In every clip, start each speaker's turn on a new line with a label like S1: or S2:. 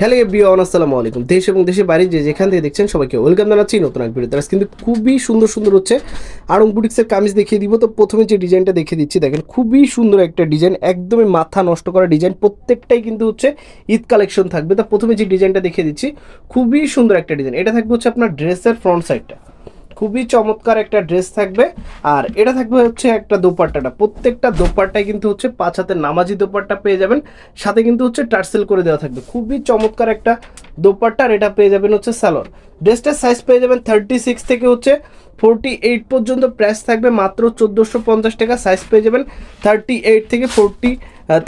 S1: Hello everyone, আসসালামু আলাইকুম। দেশ এবং দেশের বাইরে যে যেখান থেকে দেখছেন সবাইকে ওয়েলকাম জানাচ্ছি নতুন এক ভিডিও কিন্তু খুবই সুন্দর সুন্দর হচ্ছে আরং বুটিক্সের কামিজ দেখিয়ে দিব। তো প্রথমে যে ডিজাইনটা দেখে দিচ্ছি, দেখেন খুবই সুন্দর একটা ডিজাইন, একদমই মাথা নষ্ট করা ডিজাইন। প্রত্যেকটাই কিন্তু হচ্ছে ঈদ কালেকশন থাকবে। তা প্রথমে যে ডিজাইনটা দেখিয়ে দিচ্ছি, খুবই সুন্দর একটা ডিজাইন। এটা থাকবে হচ্ছে আপনার ড্রেসের ফ্রন্ট সাইডটা। খুবই চমৎকার একটা ড্রেস থাকবে। আর এটা থাকবে হচ্ছে একটা দোপাট্টাটা। প্রত্যেকটা দোপাট্টায় কিন্তু হচ্ছে পাঁচ হাতের নামাজি দোপাট্টা পেয়ে যাবেন। সাথে কিন্তু হচ্ছে টার্সেল করে দেওয়া থাকবে। খুবই চমৎকার একটা দোপাট্টা আর এটা পেয়ে যাবেন হচ্ছে স্যালোর ড্রেসটার সাইজ পেয়ে যাবেন থার্টি সিক্স থেকে হচ্ছে ফোরটি এইট পর্যন্ত। প্রাইস থাকবে মাত্র চোদ্দোশো পঞ্চাশ টাকা। সাইজ পেয়ে যাবেন থার্টি এইট থেকে ফোরটি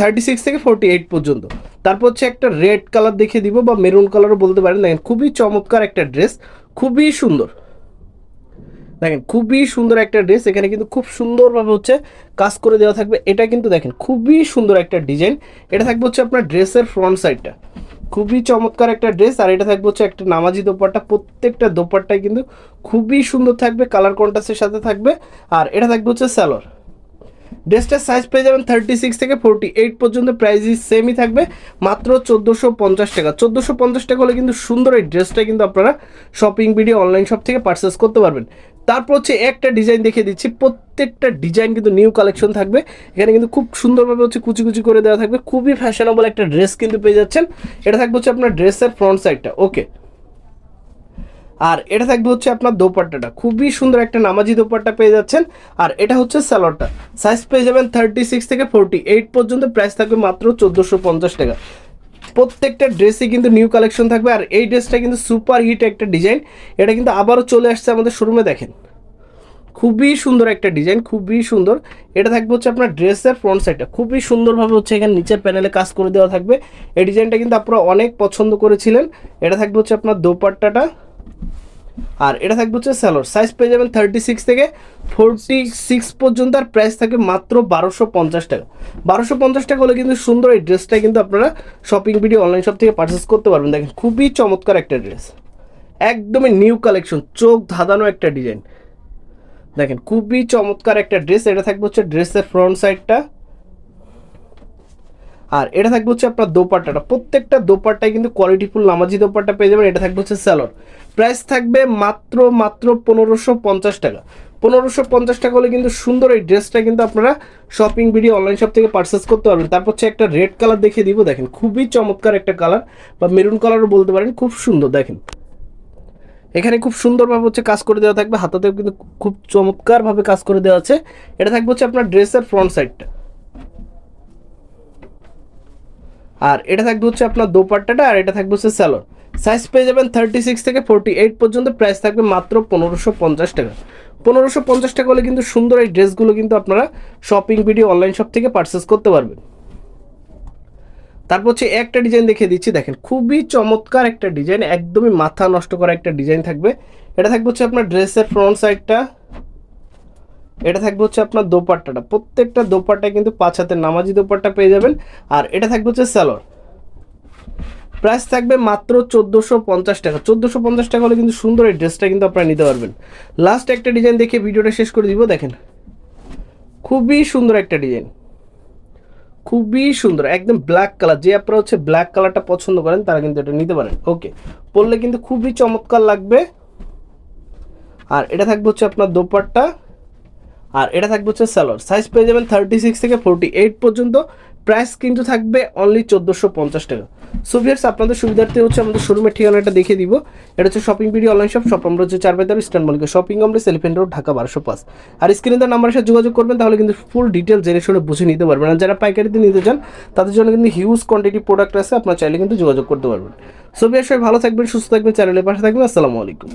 S1: থার্টি সিক্স থেকে ফোরটি এইট পর্যন্ত। তারপর হচ্ছে একটা রেড কালার দেখিয়ে দিব বা মেরুন কালারও বলতে পারেন। দেখেন, খুবই চমৎকার একটা ড্রেস। খুবই সুন্দর। দেখেন, খুবই সুন্দর একটা ড্রেস এখানে কিন্তু খুব সুন্দরভাবে হচ্ছে কাজ করে দেওয়া থাকবে। এটা কিন্তু দেখেন, খুবই সুন্দর একটা ডিজাইন এটা থাকবে হচ্ছে আপনার ড্রেসের ফ্রন্ট সাইডটা খুবই চমৎকার একটা ড্রেস আর এটা থাকবে হচ্ছে একটা নামাজি দোপাট্টা। প্রত্যেকটা দোপাট্টাই কিন্তু খুবই সুন্দর থাকবে কালার কন্ট্রাস্টের সাথে থাকবে। আর এটা থাকবে হচ্ছে স্যালোর ড্রেসটার সাইজ পেয়ে যাবেন থার্টি সিক্স থেকে ফোরটি এইট পর্যন্ত প্রাইস সেমই থাকবে। মাত্র চোদ্দোশো পঞ্চাশ টাকা। চোদ্দোশো পঞ্চাশ টাকা হলে কিন্তু সুন্দর এই ড্রেসটা কিন্তু আপনারা শপিং ভিডিও অনলাইন শপ থেকে পারচেস করতে পারবেন। তারপর হচ্ছে একটা ডিজাইন দেখিয়ে দিচ্ছি। প্রত্যেকটা ডিজাইন কিন্তু নিউ কালেকশন থাকবে। এখানে কিন্তু খুব সুন্দরভাবে হচ্ছে কুচি কুচি করে দেওয়া থাকবে। খুবই ফ্যাশনেবল একটা ড্রেস কিন্তু পেয়ে যাচ্ছেন। এটা থাকবে হচ্ছে আপনার ড্রেসের ফ্রন্ট সাইডটা ওকে আর এটা থাকবে হচ্ছে আপনার দোপাট্টাটা। খুবই সুন্দর একটা নামাজি দোপাট্টা পেয়ে যাচ্ছেন। আর এটা হচ্ছে স্যালোয়ারটা সাইজ পেয়ে যাবেন থার্টি সিক্স থেকে ফোরটি এইট পর্যন্ত প্রাইস থাকবে মাত্র চোদ্দোশো পঞ্চাশ টাকা। প্রত্যেকটা ড্রেসই কিন্তু নিউ কালেকশন থাকবে আর এই ড্রেসটা কিন্তু সুপার হিট একটা ডিজাইন এটা কিন্তু আবারও চলে আসছে আমাদের শোরুমে দেখেন। খুবই সুন্দর একটা ডিজাইন খুবই সুন্দর। এটা থাকবে হচ্ছে আপনার ড্রেসের ফ্রন্ট সাইডটা খুবই সুন্দরভাবে হচ্ছে এখানে নিচের প্যানেলে কাজ করে দেওয়া থাকবে। এই ডিজাইনটা কিন্তু আপনারা অনেক পছন্দ করেছিলেন। এটা থাকবে হচ্ছে আপনার দোপাট্টাটা। আর এটা থাকবে হচ্ছে স্যালোর সাইজ পেয়ে যাবেন থার্টি সিক্স থেকে ফোরটি সিক্স পর্যন্ত আর প্রাইস থাকে মাত্র বারোশো পঞ্চাশ টাকা। বারোশো পঞ্চাশ টাকা হলে কিন্তু সুন্দর এই ড্রেসটা কিন্তু আপনারা শপিং ভিডিও অনলাইন শপ থেকে পারচেস করতে পারবেন। দেখেন, খুবই চমৎকার একটা ড্রেস একদমই নিউ কালেকশন চোখ ধাঁধানো একটা ডিজাইন দেখেন, খুবই চমৎকার একটা ড্রেস এটা থাকবে হচ্ছে ড্রেসের ফ্রন্ট সাইডটা আর এটা থাকবে হচ্ছে আপনার দোপাট্টাটা প্রত্যেকটা দোপাট্টায় কিন্তু কোয়ালিটিফুল নামাজি দোপাট্টা পেয়ে যাবেন। এটা থাকবে হচ্ছে স্যালোর প্রাইস থাকবে মাত্র মাত্র পনেরোশো পঞ্চাশ টাকা। পনেরোশো পঞ্চাশ টাকা হলে কিন্তু সুন্দর এই ড্রেসটা কিন্তু আপনারা শপিং ভিডিও অনলাইন শপ থেকে পারচেস করতে পারবেন। তারপর হচ্ছে একটা রেড কালার দেখিয়ে দিব। দেখেন, খুবই চমৎকার একটা কালার বা মেরুন কালারও বলতে পারেন, খুব সুন্দর। দেখেন, এখানে খুব সুন্দরভাবে হচ্ছে কাজ করে দেওয়া থাকবে। হাতাতেও কিন্তু খুব চমৎকারভাবে কাজ করে দেওয়া আছে। এটা থাকবে হচ্ছে আপনার ড্রেসের ফ্রন্ট সাইডটা আর এটা থাকবে হচ্ছে আপনার দোপাট্টাটা আর এটা থাকবে হচ্ছে স্যালোর সাইজ পেয়ে যাবেন থার্টি সিক্স থেকে ফোরটি এইট পর্যন্ত প্রাইস থাকবে মাত্র পনেরোশো পঞ্চাশ টাকা। পনেরোশো পঞ্চাশ টাকা হলে কিন্তু সুন্দর এই ড্রেসগুলো কিন্তু আপনারা শপিং ভিডিও অনলাইন শপ থেকে পারচেস করতে পারবেন। তারপর হচ্ছে একটা ডিজাইন দেখিয়ে দিচ্ছি, দেখেন খুবই চমৎকার একটা ডিজাইন একদমই মাথা নষ্ট করা একটা ডিজাইন থাকবে। এটা থাকবে হচ্ছে আপনার ড্রেসের ফ্রন্ট সাইডটা এটা থাকবে হচ্ছে আপনার দোপাট্টাটা। প্রত্যেকটা দোপাট্টায় কিন্তু পাঁচ হাতের নামাজি দোপাট্টা পেয়ে যাবেন। আর এটা থাকবে হচ্ছে স্যালোর। প্রাইস থাকবে মাত্র চোদ্দোশো পঞ্চাশ টাকা। চোদ্দোশো পঞ্চাশ টাকা হলে কিন্তু সুন্দর এই ড্রেসটা কিন্তু আপনারা নিতে পারবেন। লাস্ট একটা ডিজাইন দেখে ভিডিওটা শেষ করে দিব, দেখেন। খুবই সুন্দর একটা ডিজাইন খুবই সুন্দর, একদম ব্ল্যাক কালার যে আপনারা হচ্ছে ব্ল্যাক কালারটা পছন্দ করেন, তারা কিন্তু এটা নিতে পারেন। ওকে পরলে কিন্তু খুবই চমৎকার লাগবে। আর এটা থাকবে হচ্ছে আপনার দোপাট্টা। আর এটা থাকবে হচ্ছে স্যালোর সাইজ পেয়ে যাবেন থার্টি সিক্স থেকে ফোরটি এইট পর্যন্ত। প্রাইস কিন্তু থাকবে অনলি চোদ্দোশো পঞ্চাশ টাকা। সো ভিয়ার্স আপনাদের সুবিধার্থে হচ্ছে আমাদের শোরুমের ঠিকানাটা দেখিয়ে দিব। এটা হচ্ছে shopping video online shop shop আমরা হচ্ছে চার বাইতার Eastern Mallika shopping complex Elephant Road Dhaka বারোশো পাঁচ। আর স্ক্রিনে তার নাম্বারের সাথে যোগাযোগ করবেন, তাহলে কিন্তু ফুল ডিটেল জেনে শুনে বুঝে নিতে পারবেন। আর যারা পাইকারিতে নিতে চান, তাদের জন্য কিন্তু হিউজ কোয়ান্টিটি প্রোডাক্ট আছে, আপনার চাইলে কিন্তু যোগাযোগ করতে পারবেন। সো ভিয়ার্স সবাই ভালো থাকবেন, সুস্থ থাকবেন চ্যানেলের পাশে থাকবেন, আসসালামু আলাইকুম।